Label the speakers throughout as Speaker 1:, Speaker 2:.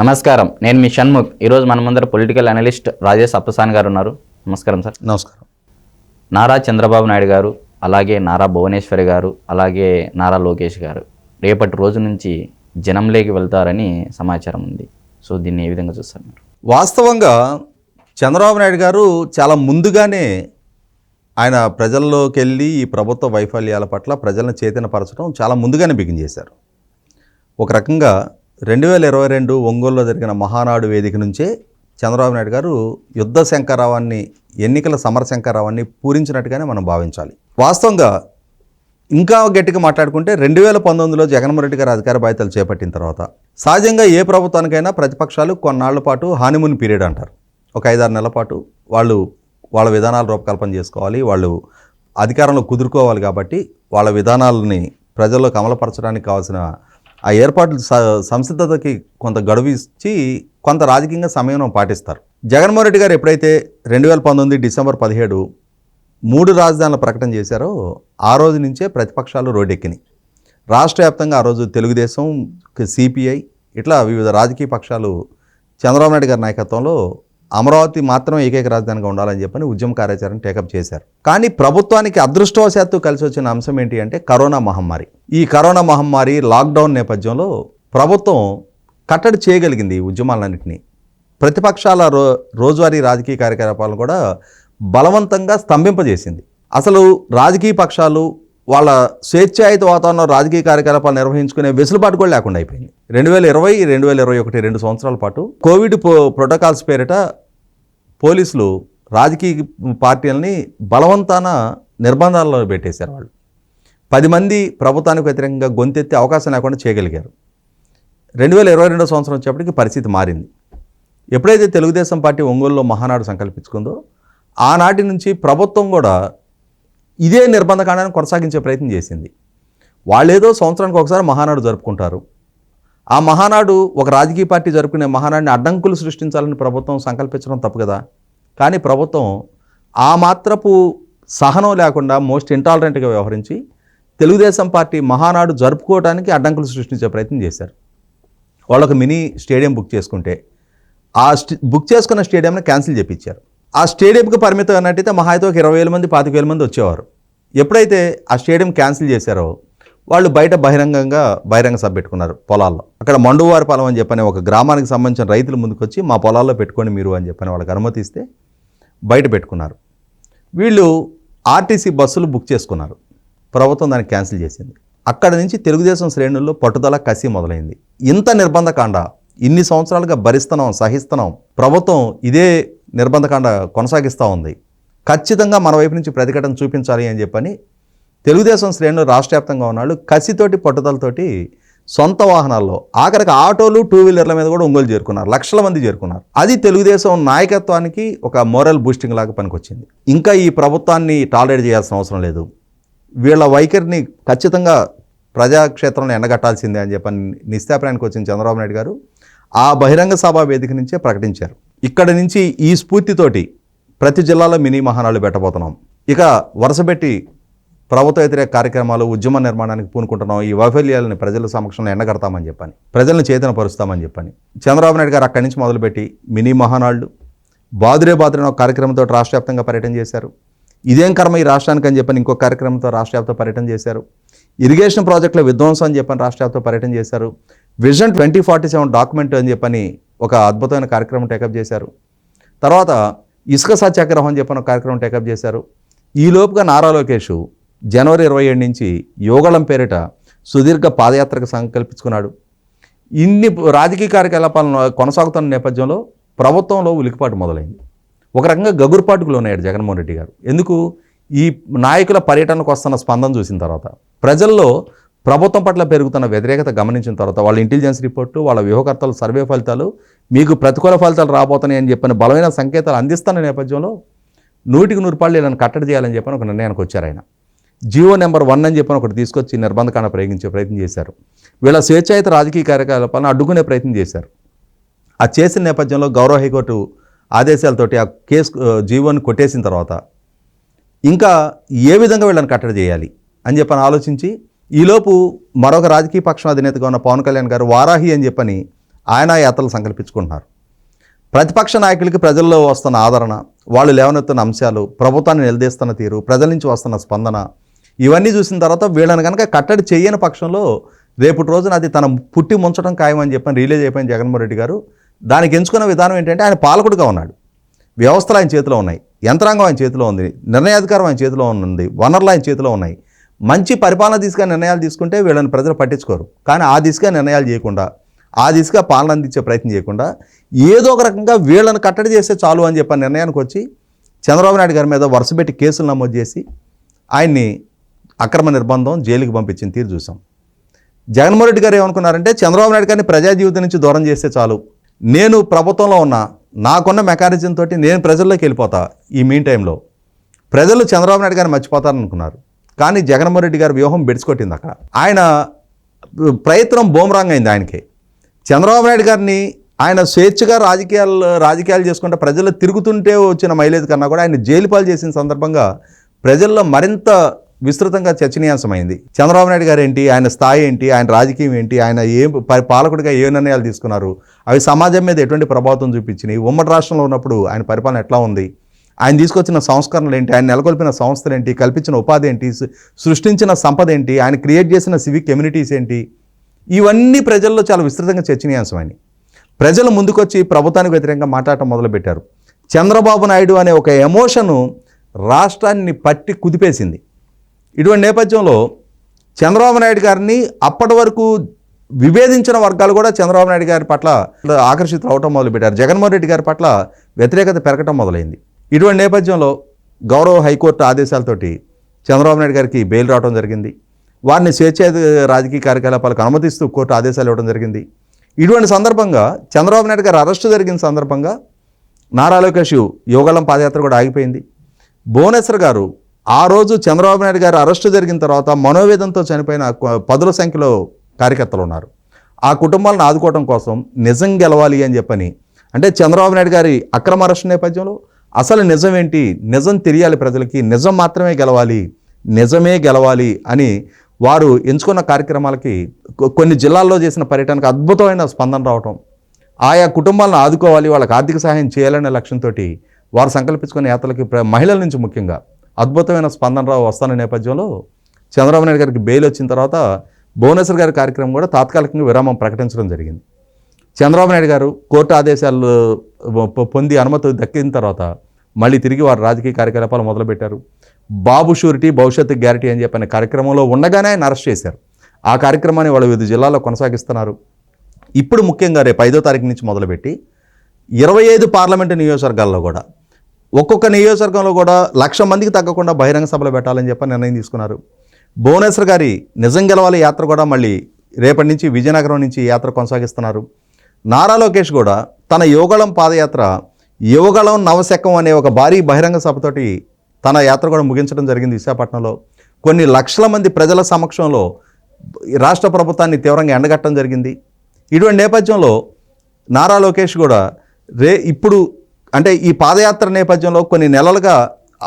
Speaker 1: నమస్కారం. నేను మీ షణ్ముఖ్. ఈరోజు మన ముందర పొలిటికల్ అనలిస్ట్ రాజేష్ అప్పసాన్ గారు ఉన్నారు. నమస్కారం సార్.
Speaker 2: నమస్కారం.
Speaker 1: నారా చంద్రబాబు నాయుడు గారు అలాగే నారా భువనేశ్వరి గారు అలాగే నారా లోకేష్ గారు రేపటి రోజు నుంచి జనంలోకి వెళ్తారని సమాచారం ఉంది. సో దీన్ని ఏ విధంగా చూస్తారు మీరు?
Speaker 2: వాస్తవంగా చంద్రబాబు నాయుడు గారు చాలా ముందుగానే ఆయన ప్రజల్లోకి వెళ్ళి ఈ ప్రభుత్వ వైఫల్యాల పట్ల ప్రజలను చైతన్యపరచడం చాలా ముందుగానే బిగిన్ చేశారు. ఒక రకంగా రెండు వేల ఇరవై రెండు ఒంగోలులో జరిగిన మహానాడు వేదిక నుంచే చంద్రబాబు నాయుడు గారు యుద్ధ శంకరావాన్ని ఎన్నికల సమర శంకరావాన్ని పూరించినట్టుగానే మనం భావించాలి. వాస్తవంగా ఇంకా గట్టిగా మాట్లాడుకుంటే రెండు వేల పంతొమ్మిదిలో జగన్మోహన్ రెడ్డి గారు అధికార బాధ్యతలు చేపట్టిన తర్వాత సహజంగా ఏ ప్రభుత్వానికైనా ప్రతిపక్షాలు కొన్నాళ్ళ పాటు హానిమూన్ పీరియడ్ అంటారు. ఒక ఐదారు నెలల పాటు వాళ్ళు వాళ్ళ విధానాలు రూపకల్పన చేసుకోవాలి వాళ్ళు అధికారంలో కుదురుకోవాలి కాబట్టి వాళ్ళ విధానాలని ప్రజల్లోకి అమలుపరచడానికి కావాల్సిన ఆ ఏర్పాట్లు సంసిద్ధతకి కొంత గడువు ఇచ్చి కొంత రాజకీయంగా సమయం పాటిస్తారు. జగన్మోహన్ రెడ్డి గారు ఎప్పుడైతే రెండు వేల పంతొమ్మిది డిసెంబర్ పదిహేడు మూడు రాజధానుల ప్రకటన చేశారో ఆ రోజు నుంచే ప్రతిపక్షాలు రోడ్డెక్కినాయి. రాష్ట్ర వ్యాప్తంగా ఆ రోజు తెలుగుదేశం సిపిఐ ఇట్లా వివిధ రాజకీయ పక్షాలు చంద్రబాబు నాయుడు గారి నాయకత్వంలో అమరావతి మాత్రం ఏకైక రాజధానిగా ఉండాలని చెప్పని ఉద్యమ కార్యాచరణ టేకప్ చేశారు. కానీ ప్రభుత్వానికి అదృష్టవశాత్తు కలిసి వచ్చిన అంశం ఏంటి అంటే కరోనా మహమ్మారి. ఈ కరోనా మహమ్మారి లాక్డౌన్ నేపథ్యంలో ప్రభుత్వం కట్టడి చేయగలిగింది ఈ ఉద్యమాలన్నింటినీ. ప్రతిపక్షాల రో రోజువారీ రాజకీయ కార్యకలాపాలను కూడా బలవంతంగా స్తంభింపజేసింది. అసలు రాజకీయ పక్షాలు వాళ్ళ స్వేచ్ఛాయుత వాతావరణం రాజకీయ కార్యకలాపాలు నిర్వహించుకునే వెసులుబాటు కూడా లేకుండా అయిపోయింది. రెండు వేల ఇరవై రెండు వేల ఇరవై ఒకటి రెండు సంవత్సరాల పాటు కోవిడ్ ప్రో- ప్రోటోకాల్స్ పేరిట పోలీసులు రాజకీయ పార్టీలని బలవంతాన నిర్బంధాల్లో పెట్టేశారు వాళ్ళు. పది మంది ప్రభుత్వానికి వ్యతిరేకంగా గొంతెత్తే అవకాశం లేకుండా చేయగలిగారు. రెండు వేల ఇరవై రెండో సంవత్సరం వచ్చేప్పటికి పరిస్థితి మారింది. ఎప్పుడైతే తెలుగుదేశం పార్టీ ఒంగోలులో మహానాడు సంకల్పించుకుందో ఆనాటి నుంచి ప్రభుత్వం కూడా ఇదే నిర్బంధకాండాన్ని కొనసాగించే ప్రయత్నం చేసింది. వాళ్ళేదో సంవత్సరానికి ఒకసారి మహానాడు జరుపుకుంటారు. ఆ మహానాడు ఒక రాజకీయ పార్టీ జరుపుకునే మహానాడిని అడ్డంకులు సృష్టించాలని ప్రభుత్వం సంకల్పించడం తప్పు కదా. కానీ ప్రభుత్వం ఆ మాత్రపు సహనం లేకుండా మోస్ట్ ఇంటాలరెంట్గా వ్యవహరించి తెలుగుదేశం పార్టీ మహానాడు జరుపుకోవడానికి అడ్డంకులు సృష్టించే ప్రయత్నం చేశారు. వాళ్ళు ఒక మినీ స్టేడియం బుక్ చేసుకుంటే ఆ స్టే బుక్ చేసుకున్న స్టేడియంని క్యాన్సిల్ చేపించారు ఆ స్టేడియంకి పరిమితం అన్నట్టయితే మహా అయితే ఒక ఇరవై వేల మంది పాతిక వేల మంది వచ్చేవారు. ఎప్పుడైతే ఆ స్టేడియం క్యాన్సిల్ చేశారో వాళ్ళు బయట బహిరంగంగా బహిరంగ సభ పెట్టుకున్నారు పొలాల్లో. అక్కడ మండువారిపాలెం అని చెప్పని ఒక గ్రామానికి సంబంధించిన రైతులు ముందుకొచ్చి మా పొలాల్లో పెట్టుకోండి మీరు అని చెప్పని వాళ్ళకి అనుమతిస్తే బయట పెట్టుకున్నారు. వీళ్ళు ఆర్టీసీ బస్సులు బుక్ చేసుకున్నారు. ప్రభుత్వం దాన్ని క్యాన్సిల్ చేసింది. అక్కడ నుంచి తెలుగుదేశం శ్రేణుల్లో పట్టుదల కసి మొదలైంది. ఇంత నిర్బంధకాండ ఇన్ని సంవత్సరాలుగా భరిస్తున్నాం సహిస్తున్నాం ప్రభుత్వం ఇదే నిర్బంధకాండ కొనసాగిస్తూ ఉంది. ఖచ్చితంగా మన వైపు నుంచి ప్రతిఘటన చూపించాలి అని చెప్పని తెలుగుదేశం శ్రేణులు రాష్ట్ర వ్యాప్తంగా ఉన్నాళ్ళు కసితోటి పట్టుదలతోటి సొంత వాహనాల్లో. ఆఖరికి ఆటోలు టూ వీలర్ల మీద కూడా ఒంగోలు చేరుకున్నారు. లక్షల మంది చేరుకున్నారు. అది తెలుగుదేశం నాయకత్వానికి ఒక మోరల్ బూస్టింగ్ లాగా పనికొచ్చింది. ఇంకా ఈ ప్రభుత్వాన్ని టాలరేట్ చేయాల్సిన అవసరం లేదు. వీళ్ళ వైఖరిని ఖచ్చితంగా ప్రజాక్షేత్రంలో ఎండగట్టాల్సిందే అని చెప్పని నిస్తాపనానికి వచ్చిన చంద్రబాబు నాయుడు గారు ఆ బహిరంగ సభ వేదిక నుంచే ప్రకటించారు. ఇక్కడ నుంచి ఈ స్ఫూర్తితోటి ప్రతి జిల్లాలో మినీ మహానాలు పెట్టబోతున్నాం. ఇక వరుసపెట్టి ప్రభుత్వ వ్యతిరేక కార్యక్రమాలు ఉద్యమ నిర్మాణానికి పూనుకుంటున్నాం. ఈ వైఫల్యాలని ప్రజల సమక్షంలో ఎండగడతామని చెప్పని ప్రజలను చేతనపరుస్తామని చెప్పని చంద్రబాబు నాయుడు గారు అక్కడి నుంచి మొదలుపెట్టి మినీ మహానాళ్ళు బాదురే బాదురే ఒక కార్యక్రమంతో రాష్ట్ర వ్యాప్తంగా పర్యటన చేశారు. ఇదేం కర్మ ఈ రాష్ట్రానికి అని చెప్పని ఇంకో కార్యక్రమంతో రాష్ట్ర వ్యాప్త పర్యటన చేశారు. ఇరిగేషన్ ప్రాజెక్టుల విధ్వంసం అని చెప్పని రాష్ట్ర వ్యాప్త పర్యటన చేశారు. Vision twenty forty seven document అని చెప్పని ఒక అద్భుతమైన కార్యక్రమం టేకప్ చేశారు. తర్వాత ఇసుక సత్యాగ్రహం అని చెప్పిన ఒక కార్యక్రమం టేకప్ చేశారు. ఈ లోపుగా నారా లోకేష్ జనవరి ఇరవై ఏడు నుంచి యోగళం పేరిట సుదీర్ఘ పాదయాత్రకు సంకల్పించుకున్నాడు. ఇన్ని రాజకీయ కార్యకలాపాలను కొనసాగుతున్న నేపథ్యంలో ప్రభుత్వంలో ఉలికిపాటు మొదలైంది. ఒక రకంగా గగురుపాటుకు లోనయ్యాడు జగన్మోహన్ రెడ్డి గారు. ఎందుకు? ఈ నాయకుల పర్యటనకు వస్తున్న స్పందన చూసిన తర్వాత. ప్రజల్లో ప్రభుత్వం పట్ల పెరుగుతున్న వ్యతిరేకత గమనించిన తర్వాత వాళ్ళ ఇంటెలిజెన్స్ రిపోర్టు వాళ్ళ వ్యూహకర్తలు సర్వే ఫలితాలు మీకు ప్రతికూల ఫలితాలు రాబోతున్నాయని చెప్పిన బలమైన సంకేతాలు అందిస్తున్న నేపథ్యంలో నూటికి నూరు పాళ్ళు వీళ్ళని కట్టడి చేయాలని చెప్పని ఒక నిర్ణయానికి వచ్చారు ఆయన. జియో నెంబర్ వన్ అని చెప్పని ఒకటి తీసుకొచ్చి నిర్బంధకాన్ని ప్రయోగించే ప్రయత్నం చేశారు. వీళ్ళ స్వేచ్ఛాయుత రాజకీయ కార్యకలాపాలను అడ్డుకునే ప్రయత్నం చేశారు. ఆ చేసిన నేపథ్యంలో గౌరవ హైకోర్టు ఆదేశాలతోటి ఆ కేసు జీవోని కొట్టేసిన తర్వాత ఇంకా ఏ విధంగా వీళ్ళని కట్టడి చేయాలి అని చెప్పని ఆలోచించి ఈలోపు మరొక రాజకీయ పక్షం అధినేతగా ఉన్న పవన్ కళ్యాణ్ గారు వారాహి అని చెప్పని ఆయన యాత్రలు సంకల్పించుకుంటున్నారు. ప్రతిపక్ష నాయకులకి ప్రజల్లో వస్తున్న ఆదరణ వాళ్ళు లేవనెత్తున్న అంశాలు ప్రభుత్వాన్ని నిలదీస్తున్న తీరు ప్రజల నుంచి వస్తున్న స్పందన ఇవన్నీ చూసిన తర్వాత వీళ్ళని కనుక కట్టడి చేయని పక్షంలో రేపటి రోజున అది తన పుట్టి ముంచడం ఖాయమని చెప్పని రిలీజ్ అయిపోయిన జగన్మోహన్ రెడ్డి గారు దానికి ఎంచుకున్న విధానం ఏంటంటే ఆయన పాలకుడిగా ఉన్నాడు. వ్యవస్థలు ఆయన చేతిలో ఉన్నాయి. యంత్రాంగం ఆయన చేతిలో ఉంది. నిర్ణయాధికారం ఆయన చేతిలో ఉంది. వనరులు ఆయన చేతిలో ఉన్నాయి. మంచి పరిపాలన దిశగా నిర్ణయాలు తీసుకుంటే వీళ్ళని ప్రజలు పట్టించుకోరు. కానీ ఆ దిశగా నిర్ణయాలు చేయకుండా ఆ దిశగా పాలన అందించే ప్రయత్నం చేయకుండా ఏదో ఒక రకంగా వీళ్ళని కట్టడి చేస్తే చాలు అని చెప్పి నిర్ణయానికి వచ్చి చంద్రబాబు నాయుడు గారి మీద వరుసపెట్టి కేసులు నమోదు చేసి ఆయన్ని అక్రమ నిర్బంధం జైలుకి పంపించిన తీరు చూసాం జగన్మోహన్ రెడ్డి గారు ఏమనుకున్నారంటే చంద్రబాబు నాయుడు గారిని ప్రజా జీవితం నుంచి దూరం చేస్తే చాలు. నేను ప్రభుత్వంలో ఉన్నా నాకున్న మెకానిజం తోటి నేను ప్రజల్లోకి వెళ్ళిపోతా ఈ మీన్ టైంలో. ప్రజలు చంద్రబాబు నాయుడు గారిని మర్చిపోతారనుకున్నారు. కానీ జగన్మోహన్ రెడ్డి గారి వ్యూహం బెడిసికొట్టింది అక్కడ. ఆయన ప్రయత్నం బోమరాంగ్ అయింది ఆయనకి. చంద్రబాబు నాయుడు గారిని ఆయన స్వేచ్ఛగా రాజకీయాలు రాజకీయాలు చేసుకుంటే ప్రజలు తిరుగుతుంటే వచ్చిన మైలేజ్ కన్నా కూడా ఆయన జైలు పాలు చేసిన సందర్భంగా ప్రజల్లో మరింత విస్తృతంగా చర్చనీయాంశమైంది. చంద్రబాబు నాయుడు గారు ఏంటి ఆయన స్థాయి ఏంటి? ఆయన రాజకీయం ఏంటి? ఆయన ఏ పాలకుడిగా ఏ నిర్ణయాలు తీసుకున్నారు? అవి సమాజం మీద ఎటువంటి ప్రభావం చూపించినాయి? ఉమ్మడి రాష్ట్రంలో ఉన్నప్పుడు ఆయన పరిపాలన ఎట్లా ఉంది? ఆయన తీసుకొచ్చిన సంస్కరణలు ఏంటి? ఆయన నెలకొల్పిన సంస్థలు ఏంటి? కల్పించిన ఉపాధి ఏంటి? సృష్టించిన సంపద ఏంటి? ఆయన క్రియేట్ చేసిన సివిక్ కమ్యూనిటీస్ ఏంటి? ఇవన్నీ ప్రజల్లో చాలా విస్తృతంగా చర్చనీయాంశమైనవి ప్రజలు ముందుకొచ్చి ప్రభుత్వానికి వ్యతిరేకంగా మాట్లాడటం మొదలుపెట్టారు. చంద్రబాబు నాయుడు అనే ఒక ఎమోషను రాష్ట్రాన్ని పట్టి కుదిపేసింది. ఇటువంటి నేపథ్యంలో చంద్రబాబు నాయుడు గారిని అప్పటి వరకు విభేదించిన వర్గాలు కూడా చంద్రబాబు నాయుడు గారి పట్ల ఆకర్షితులు అవటం మొదలుపెట్టారు. జగన్మోహన్ రెడ్డి గారి పట్ల వ్యతిరేకత పెరగటం మొదలైంది. ఇటువంటి నేపథ్యంలో గౌరవ హైకోర్టు ఆదేశాలతోటి చంద్రబాబు నాయుడు గారికి బెయిల్ రావడం జరిగింది. వారిని స్వేచ్ఛ రాజకీయ కార్యకలాపాలకు అనుమతిస్తూ కోర్టు ఆదేశాలు ఇవ్వడం జరిగింది. ఇటువంటి సందర్భంగా చంద్రబాబు నాయుడు గారు అరెస్టు జరిగిన సందర్భంగా నారా లోకేష్ యోగాళం పాదయాత్ర కూడా ఆగిపోయింది. భువనేశ్వర్ గారు ఆ రోజు చంద్రబాబు నాయుడు గారు అరెస్టు జరిగిన తర్వాత మనోవేదంతో చనిపోయిన పదుల సంఖ్యలో కార్యకర్తలు ఉన్నారు. ఆ కుటుంబాలను ఆదుకోవడం కోసం నిజం గెలవాలి అని చెప్పని అంటే చంద్రబాబు నాయుడు గారి అక్రమ అరెస్టు నేపథ్యంలో అసలు నిజం ఏంటి నిజం తెలియాలి ప్రజలకి నిజం మాత్రమే గెలవాలి నిజమే గెలవాలి అని వారు ఎంచుకున్న కార్యక్రమాలకి కొన్ని జిల్లాల్లో చేసిన పర్యటనకు అద్భుతమైన స్పందన రావటం ఆయా కుటుంబాలను ఆదుకోవాలి వాళ్ళకి ఆర్థిక సహాయం చేయాలనే లక్ష్యంతో వారు సంకల్పించుకున్న యాత్రలకి ప్ర- మహిళల నుంచి ముఖ్యంగా అద్భుతమైన స్పందన రావు వస్తున్న నేపథ్యంలో చంద్రబాబు నాయుడు గారికి బెయిల్ వచ్చిన తర్వాత భువనేశ్వర్ గారి కార్యక్రమం కూడా తాత్కాలికంగా విరామం ప్రకటించడం జరిగింది. చంద్రబాబు నాయుడు గారు కోర్టు ఆదేశాలు పొంది అనుమతి దక్కిన తర్వాత మళ్ళీ తిరిగి వారు రాజకీయ కార్యకలాపాలు మొదలుపెట్టారు. బాబు షూరిటీ భవిష్యత్తు గ్యారంటీ అని చెప్పిన కార్యక్రమంలో ఉండగానే ఆయన అరెస్ట్ చేశారు. ఆ కార్యక్రమాన్ని వాళ్ళు వివిధ జిల్లాల్లో కొనసాగిస్తున్నారు. ఇప్పుడు ముఖ్యంగా రేపు ఐదో తారీఖు నుంచి మొదలుపెట్టి ఇరవై ఐదు పార్లమెంటు నియోజకవర్గాల్లో కూడా ఒక్కొక్క నియోజకవర్గంలో కూడా లక్ష మందికి తగ్గకుండా బహిరంగ సభలు పెట్టాలని చెప్పి నిర్ణయం తీసుకున్నారు. భువనేశ్వర్ గారి నిజం గెలవాలి యాత్ర కూడా మళ్ళీ రేపటి నుంచి విజయనగరం నుంచి యాత్ర కొనసాగిస్తున్నారు. నారా లోకేష్ కూడా తన యోగళం పాదయాత్ర యువగళం నవశకం అనే ఒక భారీ బహిరంగ సభతోటి తన యాత్ర కూడా ముగించడం జరిగింది విశాఖపట్నంలో. కొన్ని లక్షల మంది ప్రజల సమక్షంలో రాష్ట్ర ప్రభుత్వాన్ని తీవ్రంగా ఎండగట్టడం జరిగింది. ఇటువంటి నేపథ్యంలో నారా లోకేష్ కూడా రే ఇప్పుడు అంటే ఈ పాదయాత్ర నేపథ్యంలో కొన్ని నెలలుగా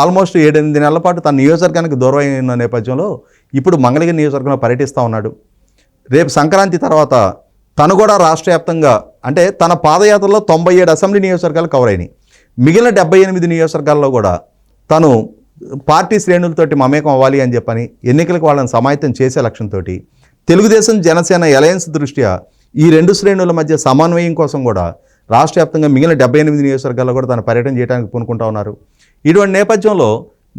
Speaker 2: ఆల్మోస్ట్ ఏడెనిమిది నెలల పాటు తన నియోజకవర్గానికి దూరం అయిన నేపథ్యంలో ఇప్పుడు మంగళగిరి నియోజకవర్గంలో పర్యటిస్తూ ఉన్నాడు. రేపు సంక్రాంతి తర్వాత తను కూడా రాష్ట్ర వ్యాప్తంగా అంటే తన పాదయాత్రలో తొంభై ఏడు అసెంబ్లీ నియోజకవర్గాలు కవర్ అయినాయి. మిగిలిన డెబ్బై ఎనిమిది నియోజకవర్గాల్లో కూడా తను పార్టీ శ్రేణులతోటి మమేకం అవ్వాలి అని చెప్పని ఎన్నికలకు వాళ్ళని సమాయత్తం చేసే లక్ష్యంతో తెలుగుదేశం జనసేన అలయన్స్ దృష్ట్యా ఈ రెండు శ్రేణుల మధ్య సమన్వయం కోసం కూడా రాష్ట్ర వ్యాప్తంగా మిగిలిన డెబ్బై ఎనిమిది నియోజకవర్గాల్లో కూడా తన పర్యటన చేయడానికి పూనుకుంటా ఉన్నారు. ఇటువంటి నేపథ్యంలో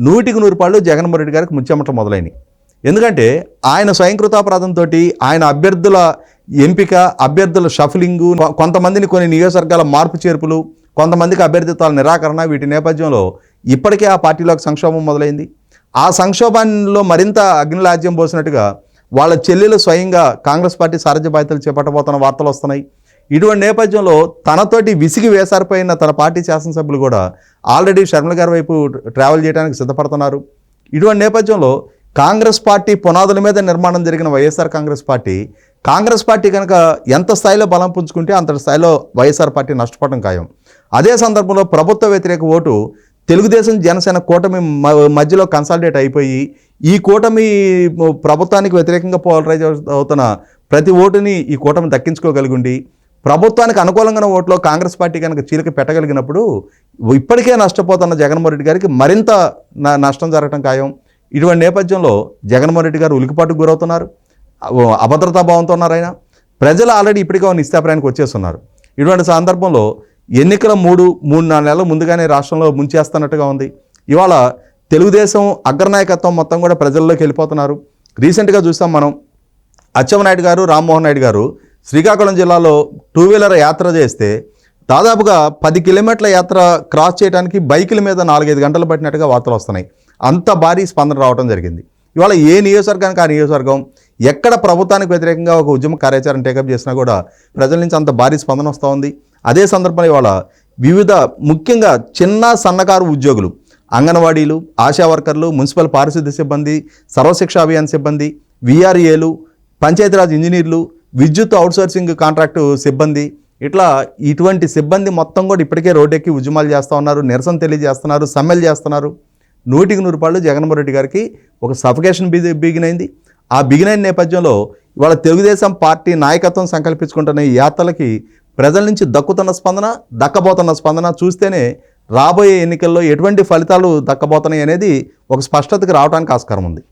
Speaker 2: నూటికి నూరు పాళ్ళు జగన్మోహన్ రెడ్డి గారికి ముచ్చెమటం మొదలైనవి ఎందుకంటే ఆయన స్వయంకృతాపరాధంతో ఆయన అభ్యర్థుల ఎంపిక అభ్యర్థుల షఫలింగు కొంతమందిని కొన్ని నియోజకవర్గాల మార్పు చేర్పులు కొంతమందికి అభ్యర్థిత్వాల నిరాకరణ వీటి నేపథ్యంలో ఇప్పటికే ఆ పార్టీలోకి సంక్షోభం మొదలైంది. ఆ సంక్షోభంలో మరింత అగ్నిలాజ్యం పోసినట్టుగా వాళ్ళ చెల్లెలు స్వయంగా కాంగ్రెస్ పార్టీ సారథ్య బాధ్యతలు చేపట్టబోతున్న వార్తలు వస్తున్నాయి. ఇటువంటి నేపథ్యంలో తనతోటి విసిగి వేసారిపోయిన తన పార్టీ శాసనసభ్యులు కూడా ఆల్రెడీ షర్మిల గారి వైపు ట్రావెల్ చేయడానికి సిద్ధపడుతున్నారు. ఇటువంటి నేపథ్యంలో కాంగ్రెస్ పార్టీ పునాదుల మీద నిర్మాణం జరిగిన YSR Congress party Congress party కనుక ఎంత స్థాయిలో బలం పుంజుకుంటే అంత స్థాయిలో వైఎస్ఆర్ పార్టీ నష్టపోవడం ఖాయం. అదే సందర్భంలో ప్రభుత్వ వ్యతిరేక ఓటు తెలుగుదేశం జనసేన కూటమి మ- మధ్యలో కన్సాలిడేట్ అయిపోయి ఈ కూటమి ప్రభుత్వానికి వ్యతిరేకంగా పోలరైజ్ అవుతున్న ప్రతి ఓటుని ఈ కూటమి దక్కించుకోగలిగి ప్రభుత్వానికి అనుకూలంగా ఓట్లో కాంగ్రెస్ పార్టీ కనుక చీలిక పెట్టగలిగినప్పుడు ఇప్పటికే నష్టపోతున్న జగన్మోహన్ రెడ్డి గారికి మరింత న- నష్టం జరగటం ఖాయం. ఇటువంటి నేపథ్యంలో జగన్మోహన్ రెడ్డి గారు ఉలికిపాటుకు గురవుతున్నారు. అభద్రతా భావంతో ఉన్నారు ఆయన ప్రజలు ఆల్రెడీ ఇప్పటికే ఒక నిశ్చాప్రాయానికి వచ్చేస్తున్నారు. ఇటువంటి సందర్భంలో ఎన్నికల మూడు మూడు నాలుగు నెలల ముందుగానే రాష్ట్రంలో ముంచేస్తున్నట్టుగా ఉంది. ఇవాళ తెలుగుదేశం అగ్రనాయకత్వం మొత్తం కూడా ప్రజల్లోకి వెళ్ళిపోతున్నారు. రీసెంట్గా చూస్తాం మనం. అచ్చెన్నాయుడు గారు రామ్మోహన్ నాయుడు గారు శ్రీకాకుళం జిల్లాలో టూ వీలర్ యాత్ర చేస్తే దాదాపుగా పది కిలోమీటర్ల యాత్ర క్రాస్ చేయడానికి బైకుల మీద నాలుగైదు గంటలు పట్టినట్టుగా వార్తలు వస్తున్నాయి. అంత భారీ స్పందన రావడం జరిగింది. ఇవాళ ఏ నియోజకవర్గానికి ఆ నియోజకవర్గం ఎక్కడ ప్రభుత్వానికి వ్యతిరేకంగా ఒక ఉద్యమ కార్యాచరణ టేకప్ చేసినా కూడా ప్రజల నుంచి అంత భారీ స్పందన వస్తూ ఉంది. అదే సందర్భంలో ఇవాళ వివిధ ముఖ్యంగా చిన్న సన్నకారు ఉద్యోగులు అంగన్వాడీలు ఆశా వర్కర్లు మున్సిపల్ పారిశుద్ధ్య సిబ్బంది సర్వశిక్ష అభియాన్ సిబ్బంది విఆర్ఏలు పంచాయతీరాజ్ ఇంజనీర్లు విద్యుత్ అవుట్సోర్సింగ్ కాంట్రాక్టు సిబ్బంది ఇట్లా ఇటువంటి సిబ్బంది మొత్తం కూడా ఇప్పటికే రోడ్డెక్కి ఉద్యమాలు చేస్తూ ఉన్నారు నిరసన తెలియజేస్తున్నారు సమ్మెలు చేస్తున్నారు. నూటికి నూరు పాళ్ళు జగన్మోహన్ రెడ్డి గారికి ఒక సఫికేషన్ బిగి బిగినైంది. ఆ బిగినైన నేపథ్యంలో ఇవాళ తెలుగుదేశం పార్టీ నాయకత్వం సంకల్పించుకుంటున్న ఈ యాత్రలకి ప్రజల నుంచి దక్కుతున్న స్పందన దక్కబోతున్న స్పందన చూస్తేనే రాబోయే ఎన్నికల్లో ఎటువంటి ఫలితాలు దక్కబోతున్నాయి అనేది ఒక స్పష్టతకి రావడానికి ఆస్కారం ఉంది.